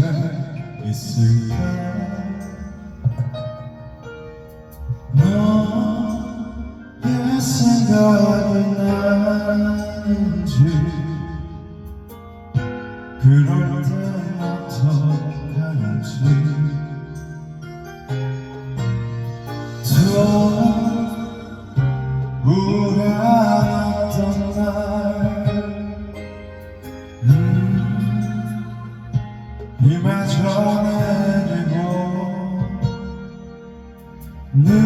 왜 있을까? 너의 생각이 나는지 그럴 땐 어떡하는지. 또 늘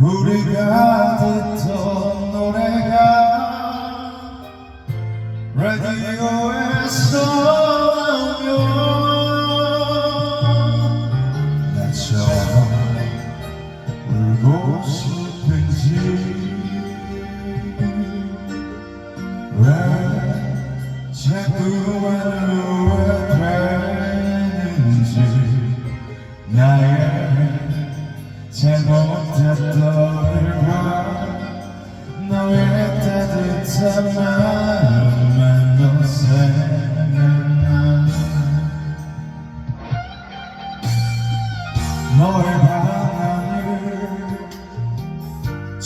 우리가 듣던 노래가 라디오에서 나면 나처럼 울고 싶은지 왜 자꾸만 후회되는지 나의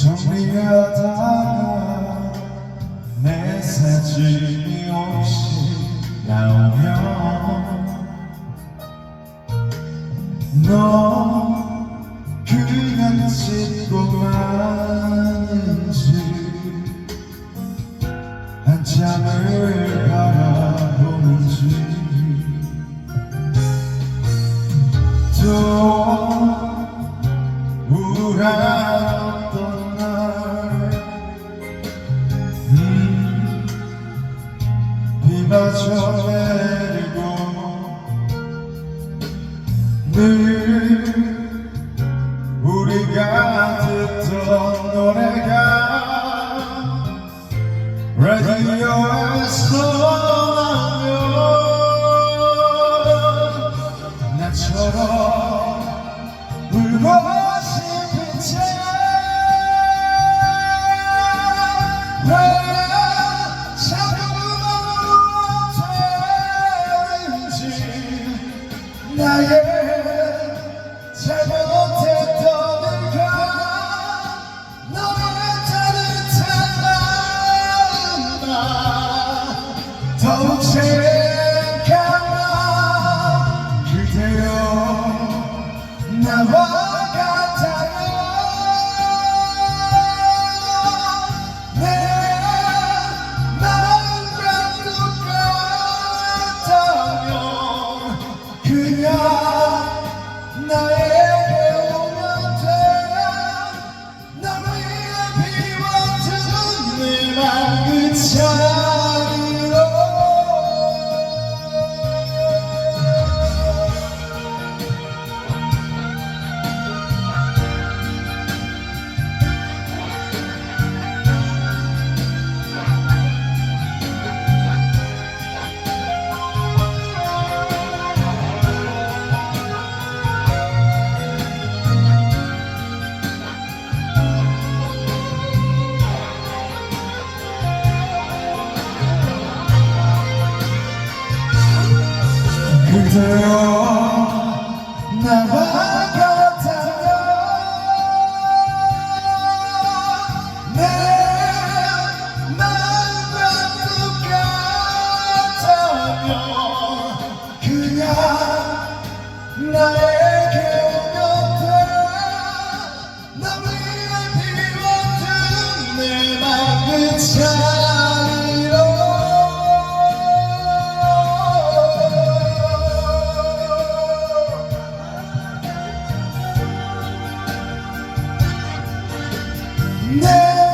정리하다가 내 사진이 혹시 나오면 너 그냥 찍고 마는지 한참을 바라보는지 또 우울했 라 생각나 그대여 나와 그대여 나와 Yeah.